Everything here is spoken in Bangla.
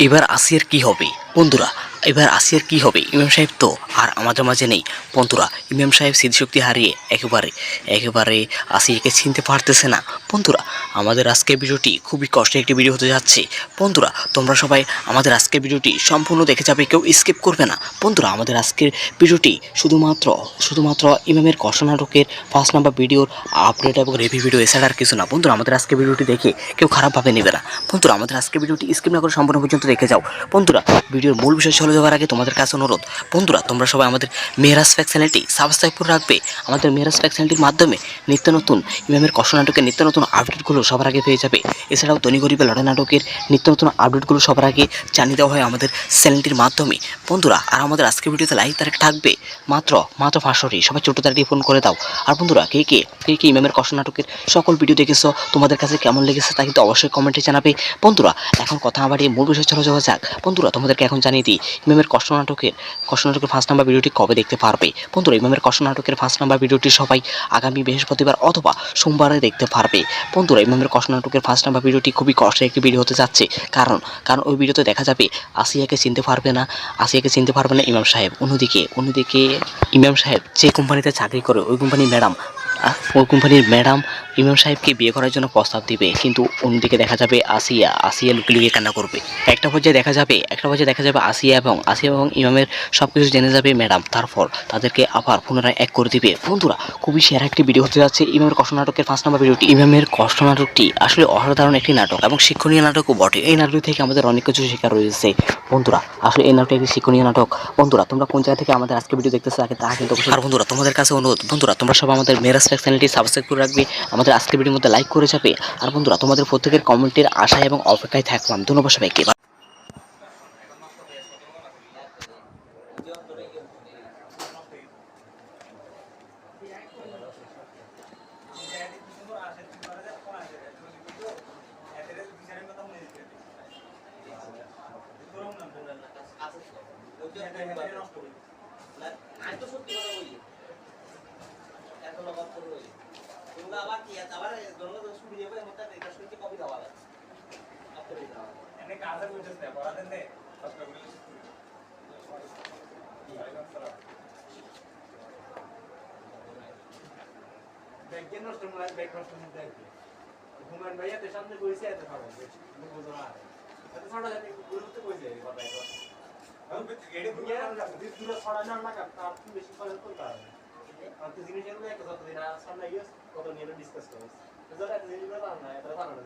এবার আসি আর কি হবে? বন্ধুরা, এবার আসিয়ার কি হবে? ইমাম সাহেব তো আর আমাদের মাঝে নেই। বন্ধুরা, ইমাম সাহেব স্মৃতিশক্তি হারিয়ে একেবারে একেবারে আসিয়াকে চিনতে পারতেছে না। বন্ধুরা আমাদের আজকের ভিডিওটি খুবই কষ্টের একটি ভিডিও হতে যাচ্ছে। বন্ধুরা, তোমরা সবাই আমাদের আজকের ভিডিওটি সম্পূর্ণ দেখে যাবে, কেউ স্কিপ করবে না। বন্ধুরা, আমাদের আজকের ভিডিওটি শুধুমাত্র শুধুমাত্র ইমামের কষ্ট নাটকের ফার্স্ট নাম্বার ভিডিওর আপডেট এবং রিভিউ ভিডিও এছাড়া আর কিছু না। বন্ধুরা, আমাদের আজকের ভিডিওটি দেখে কেউ খারাপভাবে নেবে না। বন্ধুরা, আমাদের আজকের ভিডিওটি স্কিপ না করে সম্পূর্ণ পর্যন্ত দেখে যাও। বন্ধুরা ভিডিওর মূল বিষয় চলে যাওয়ার আগে তোমাদের কাছে অনুরোধ। বন্ধুরা, তোমরা সবাই আমাদের মেহরাজ ফ্যাক চ্যানেলটি সাবস্ক্রাইব করে রাখবে। আমাদের মেহরাজ ফ্যাক চ্যানেলটির মাধ্যমে নিত্য নতুন ইমামের কষ্ট নাটকের নিত্য নতুন আপডেটগুলো সবার আগে পেয়ে যাবে। এছাড়াও ধনী গরিবের লড়াই নাটকের নিত্য নতুন আপডেটগুলো সবার আগে জানিয়ে দেওয়া হয় আমাদের চ্যানেলটির মাধ্যমে। বন্ধুরা, আর আমাদের আজকের ভিডিওতে লাইক তারিখ থাকবে। মাত্র মাত্র পাঁচশোটি সবাই ছোটো তারিখে ফোন করে দাও। আর বন্ধুরা, কে কে কে কে ইমামের কষ্ট নাটকের সকল ভিডিও দেখেছ, তোমাদের কাছে কেমন লেগেছে তা কিন্তু অবশ্যই কমেন্টে জানাবে। বন্ধুরা, এখন কথা না বাড়িয়ে মূল বিষয় চলে যাওয়া যাক। বন্ধুরা, তোমাদেরকে এখন জানিয়ে দিই, ইমামের কষ্ট নাটকের কষ্ট নাটকের ফার্স্ট নাম্বার ভিডিওটি কবে দেখতে পারবে? বন্ধুরা, ইমামের কষ্ট নাটকের ফার্স্ট নাম্বার ভিডিওটি সবাই আগামী বৃহস্পতিবার অথবা সোমবারে দেখতে পারবে। বন্ধুরা ইমামের কষ্ট নাটকের ফার্স্ট নাম্বার ভিডিওটি খুবই কষ্টের একটি ভিডিও হতে যাচ্ছে। কারণ কারণ ওই ভিডিওতে দেখা যাবে আসিয়াকে চিনতে পারবে না, আসিয়াকে চিনতে পারবে না ইমাম সাহেব। অন্যদিকে অন্যদিকে ইমাম সাহেব যে কোম্পানিতে চাকরি করে, ওই কোম্পানি ম্যাডাম কোম্পানির ম্যাডাম ইমাম সাহেবকে বিয়ে করার জন্য প্রস্তাব দিবে, কিন্তু অন্যদিকে দেখা যাবে আসিয়া আসিয়া লুকিয়ে লুকিয়ে কান্না করবে। একটা পর্যায়ে দেখা যাবে, একটা পর্যায়ে দেখা যাবে আসিয়া এবং আসিয়া এবং ইমামের সব কিছু জেনে যাবে ম্যাডাম। তারপর তাদেরকে আবার পুনরায় এক করে দিবে। বন্ধুরা, খুবই সেরা একটি ভিডিও হতে যাচ্ছে ইমামের কষ্ট নাটকের ফার্স্ট নাম্বার ভিডিওটি ইমামের কষ্ট নাটকটি আসলে অসাধারণ একটি নাটক এবং শিক্ষণীয় নাটকও বটে। এই নাটক থেকে আমাদের অনেক কিছু শেখার রয়েছে। বন্ধুরা, আসলে এই নাটকটি একটি শিক্ষণীয় নাটক। বন্ধুরা, তোমরা কোন জায়গা থেকে আমাদের আজকে ভিডিও দেখতেছো আগে তা কিন্তু আর বন্ধুরা, তোমাদের কাছে অনুরোধ, বন্ধুরা, তোমরা সব আমাদের মেরাজ ফ্যাক্স চ্যানেলটি সাবস্ক্রাইব করে রাখবে, আমাদের আজকের ভিডিওর মধ্যে লাইক করে যাবে। আর বন্ধুরা, তোমাদের প্রত্যেকের কমেন্টের আশায় এবং অপেক্ষায় থাকলাম। ধন্যবাদ সবাইকে। ব্যাংকের নষ্ট মনে হয় ব্যাংক নষ্ট মনে হয় হুমায়ুন ভাইয়া তো সামনে বসে এত খাব বুঝো না এত ছোট জাতি গুরুত্ব কইছে কথা এটা দূরে ছড়ানো না কাপ তার থেকে বেশি কথা করতে হবে তো জিনিস এগুলো একটা যতদিন সামনে গিয়ে কত নিয়ে ডিসকাস করিস তো যারা জিনিসগুলো না এটা না